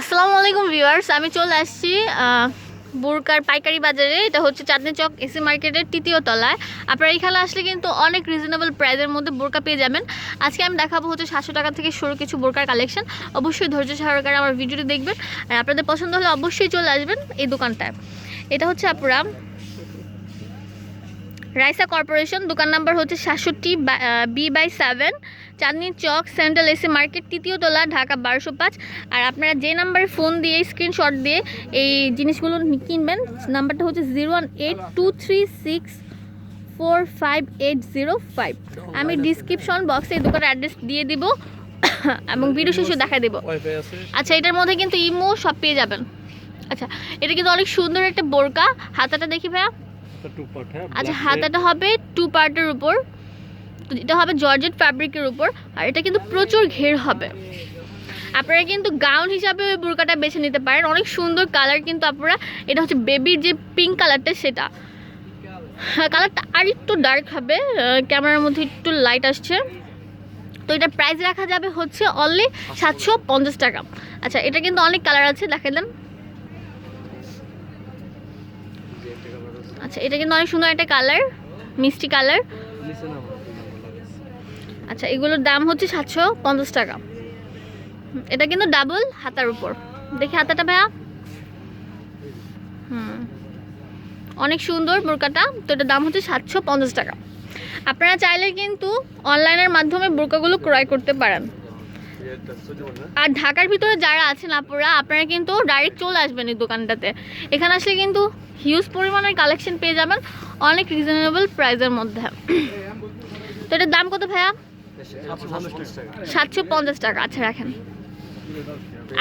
আসসালামু আলাইকুম ভিউয়ার্স, আমি চলে আসছি বুরকার পাইকারি বাজারে। এটা হচ্ছে চাঁদনি চক এসি মার্কেটের তৃতীয় তলায়। আপনারা এখানে আসলে কিন্তু অনেক রিজনেবল প্রাইসের মধ্যে বোরকা পেয়ে যাবেন। আজকে আমি দেখাবো হচ্ছে সাতশো টাকা থেকে শুরু কিছু বোরকার কালেকশন অবশ্যই ধৈর্য সহকারে আমার ভিডিওটি দেখবেন। আর আপনাদের পছন্দ হলে অবশ্যই চলে আসবেন এই দোকানটায়। এটা হচ্ছে আপনারা রাইসা কর্পোরেশন। দোকান নাম্বার হচ্ছে সাতষট্টি B by seven. Chandni Chowk central AC market তৃতীয় তলা ঢাকা বারোশো পাঁচ। আর আপনারা যে নাম্বারে ফোন দিয়ে স্ক্রিনশট দিয়ে এই জিনিসগুলো কিনবেন নাম্বারটা হচ্ছে zero one eight two three six four five eight zero five. আমি ডিসক্রিপশন বক্সে দোকানের অ্যাড্রেস দিয়ে দিব এবং ভিডিও শেষে দেখা দেবো। আচ্ছা এটার মধ্যে কিন্তু ইমো সব পেয়ে যাবেন। আচ্ছা এটা কিন্তু অনেক সুন্দর একটা বোরকা। হাতাটা দেখি ভাইয়া। হ্যাঁ আচ্ছা হাতাটা হবে টু পার্টের উপর। তো এটা হবে জর্জেট ফ্যাব্রিকের উপর, আর এটা কিন্তু প্রচুর ঘের হবে। আপনারা কিন্তু গাউন হিসাবে ওই বোরকাটা বেছে নিতে পারেন। অনেক সুন্দর কালার কিন্তু আপনারা, এটা হচ্ছে বেবির যে পিঙ্ক কালারটা সেটা। কালারটা আর একটু ডার্ক হবে ক্যামেরার মধ্যে একটু লাইট আসছে। তো এটা প্রাইস রাখা যাবে হচ্ছে অনলি সাতশো পঞ্চাশ টাকা। আচ্ছা এটা কিন্তু অনেক কালার আছে দেখেন দেন। আচ্ছা এটা কিন্তু অনেক সুন্দর একটা কালার মিষ্টি কালার নিচে না আমার দুই নম্বর লাগাইছে। আচ্ছা এগুলোর দাম হচ্ছে সাতশো পঞ্চাশ টাকা। এটা কিন্তু ডাবল হাতার উপর। দেখি হাতাটা ভাইয়া। হুম। অনেক সুন্দর বোরকাটা। তো এটার দাম হচ্ছে সাতশো পঞ্চাশ টাকা। আপনারা চাইলে কিন্তু অনলাইনের মাধ্যমে বোরকাগুলো ক্রয় করতে পারেন। আর ঢাকার ভিতরে যারা আছেন আপুরা, আপনারা কিন্তু ডাইরেক্ট চলে আসবেন এই দোকানটাতে। এখানে আসলে কিন্তু হিউজ পরিমাণের কালেকশন পেয়ে যাবেন। অনেক রিজনেবল প্রাইসের মধ্যে। তো এটার দাম কত ভাইয়া? সাতশো পঞ্চাশ টাকা আচ্ছা রাখেন।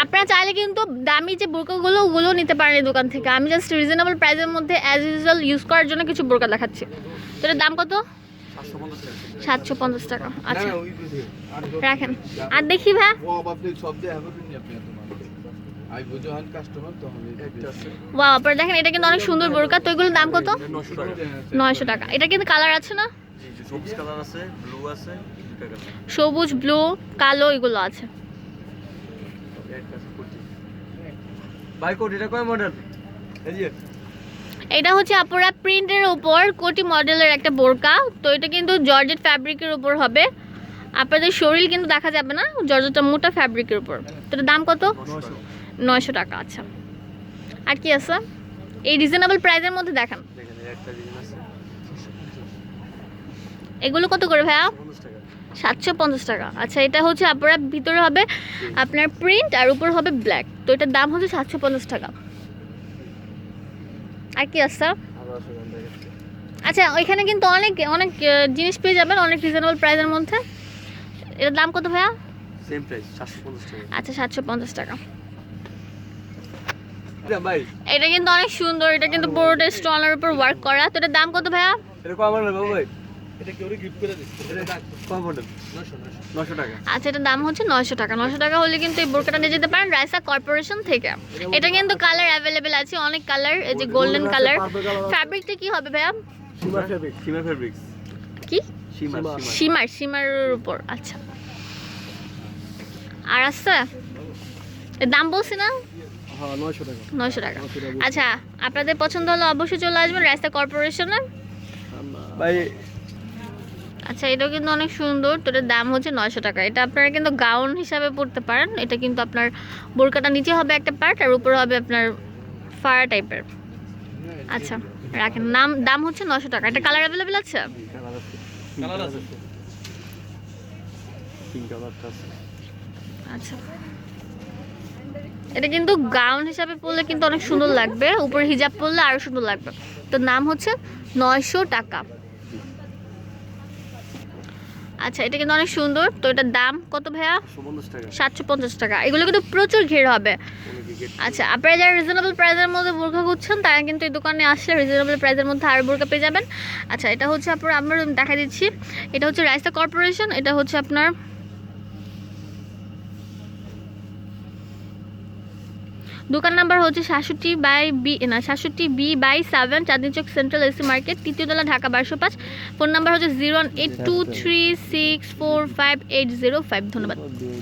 আপনারা চাইলে কিন্তু দামি যে বোরকাগুলো ওগুলো নিতে পারেন এই দোকান থেকে। আমি জাস্ট রিজনেবল প্রাইসের মধ্যে অ্যাজ ইউজুয়াল ইউজ করার জন্য কিছু বোরকা দেখাচ্ছি। তো এটার দাম কত? সাতশো পঞ্চাশ টাকা আচ্ছা। রাখেন। আর দেখি ভাই। ও আপনি সব দিয়ে হবে তুমি আপনি এত মানুষ। আই বুঝো হান কাস্টমার তো আমি একটা আছে ওয়াও আপনারা দেখেন এটা কিন্তু অনেক সুন্দর বোরকা। তো এগুলোর দাম কত? নয়শো টাকা। এটা কিন্তু কালার আছে না? জি জি সবুজ কালার আছে ব্লু আছে। সবুজ ব্লু কালো এগুলো আছে। এটা হচ্ছে আপনারা প্রিন্টের উপর কোটি মডেলের একটা বোরকা। তো এটা কিন্তু জর্জেট ফ্যাব্রিকের উপর হবে। আপনাদের শরীর কিন্তু দেখা যাবে না জর্জেটটা মোটা ফ্যাব্রিকের উপর। তো দাম কত? নয়শো টাকা। আচ্ছা। আর কি আছে? এই রিজনেবল প্রাইসের মধ্যে দেখান। এগুলো কত করে ভাইয়া? সাতশো পঞ্চাশ টাকা। আচ্ছা এটা হচ্ছে আপনার ভিতরে হবে আপনার প্রিন্ট আর উপর হবে ব্ল্যাক তো এটার দাম হচ্ছে সাতশো পঞ্চাশ টাকা। আর কি দেখাচ্ছি আচ্ছা ওইখানে কিন্তু অনেক অনেক জিনিস পেয়ে যাবেন অনেক রিজনেবল প্রাইসের মধ্যে। এটার দাম কত ভাইয়া? সেম প্রাইস সাতশো পঞ্চাশ টাকা। আচ্ছা সাতশো পঞ্চাশ টাকা। এটা এটা কিন্তু অনেক সুন্দর এটা কিন্তু পুরোটা স্টোনের উপর ওয়ার্ক করা। তো এটার দাম কত ভাইয়া? মডেল বাবু ভাই। আচ্ছা এটার দাম হচ্ছে নয়শো টাকা। নয়শো টাকা হলে কিন্তু এই বোরকাটা নিয়ে যেতে পারেন রাইসা কর্পোরেশন থেকে। এটা কিন্তু কালার অ্যাভেলেবেল আছে অনেক কালার। এই যে গোল্ডেন কালার। ফ্যাব্রিকটা কি হবে ভাইয়া? সীমা ফেব্রিক সীমা ফেব্রিক্স কি? সীমা সীমা। সীমার সীমার উপর। আচ্ছা। আর আছে? এর দাম বলছি না? হ্যাঁ নয়শো টাকা। আচ্ছা আপনাদের পছন্দ হলে অবশ্যই চলে আসবেন রাস্তা কর্পোরেশনে। ভাই আচ্ছা এটাও কিন্তু অনেক সুন্দর। তো এটার দাম হচ্ছে নয়শো টাকা। এটা আপনারা কিন্তু গাউন হিসাবে পড়তে পারেন। এটা কিন্তু আপনার বোরকাটা নিচে হবে একটা পার্ট আর উপরে হবে আপনার ফায়ার টাইপের আচ্ছা রাখেন। নাম, দাম হচ্ছে নশো টাকা। এটা কালার অ্যাভেলেবেল আছে? আচ্ছা। এটা কিন্তু গাউন হিসাবে পরলে কিন্তু অনেক সুন্দর লাগবে। উপরে হিজাব পরলে আরও সুন্দর লাগবে। তো নাম হচ্ছে নয়শো টাকা। আচ্ছা এটা কিন্তু অনেক সুন্দর। তো এটার দাম কত ভাইয়া? সাতশো পঞ্চাশ টাকা। এগুলো কিন্তু প্রচুর ঘের হবে। আচ্ছা আপনারা যারা রিজনেবল প্রাইসের মধ্যে বোরখা খুঁজছেন তারা কিন্তু এই দোকানে আসলে রিজনেবল প্রাইসের মধ্যে আরও বোরখা পেয়ে যাবেন। আচ্ছা এটা হচ্ছে আপনার আমরা দেখা দিচ্ছি। এটা হচ্ছে রাইস্তা কর্পোরেশন এটা হচ্ছে আপনার দোকান নাম্বার হচ্ছে সাতষট্টি বাই বি, না, সাতষট্টি B by seven, Chandni Chowk central AC market তৃতীয়তলা Dhaka বারোশো পাঁচ। ফোন নাম্বার হচ্ছে zero one eight two three six four five eight zero five. ধন্যবাদ।